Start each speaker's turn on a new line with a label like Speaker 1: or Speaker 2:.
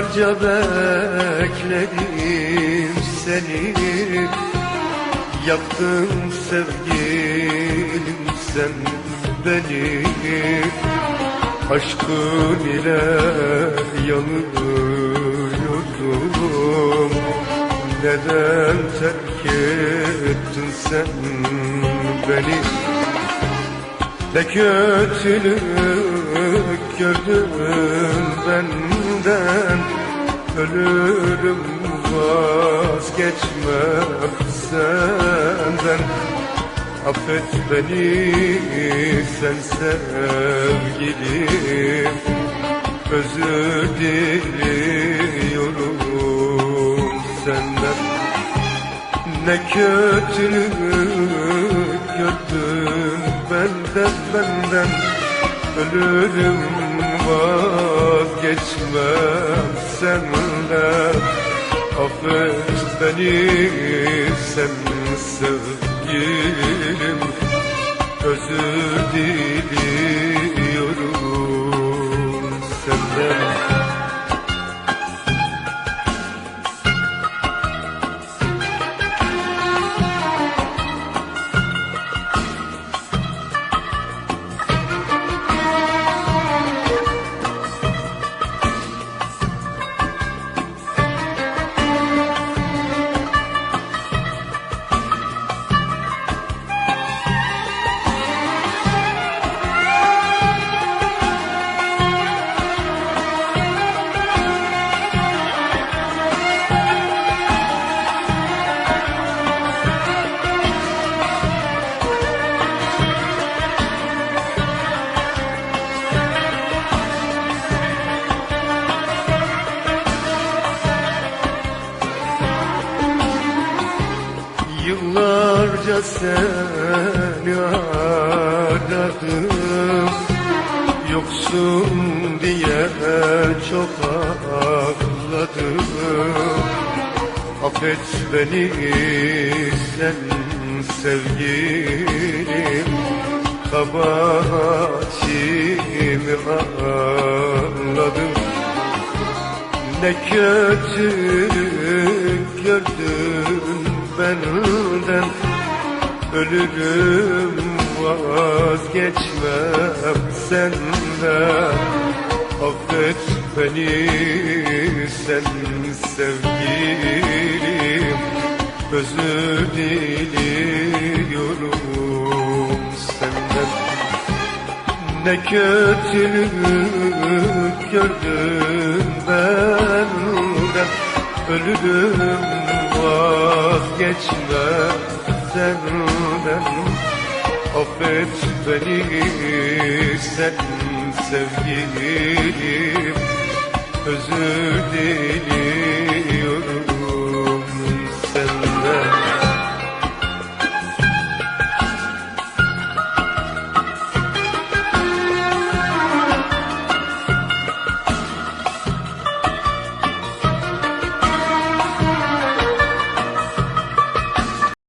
Speaker 1: Yıllarca bekledim seni. Yaktın sevgilim sen beni. Aşkın ile yanıyordum Neden terk ettin sen beni? Ne kötülük gördün benden Ölürüm vazgeçmem senden. Affet beni sen sevgilim. Özür diliyorum senden. Ne kötülük gördün benden benden. Ölürüm vazgeçmem senden Affet beni sen sevgilim. Özür diliyorum Yıllarca seni aradım Yoksun diye çok ağladım. Affet beni sen sevgilim. Kabahatimi anladım ne gördün benden Ölürüm vazgeçmem senden. Affet beni sen sevgilim. Özür diliyorum senden. Ne kötülük gördün benden Ölürüm vazgeçmem senden Affet beni sen sevgilim. Özür dilerim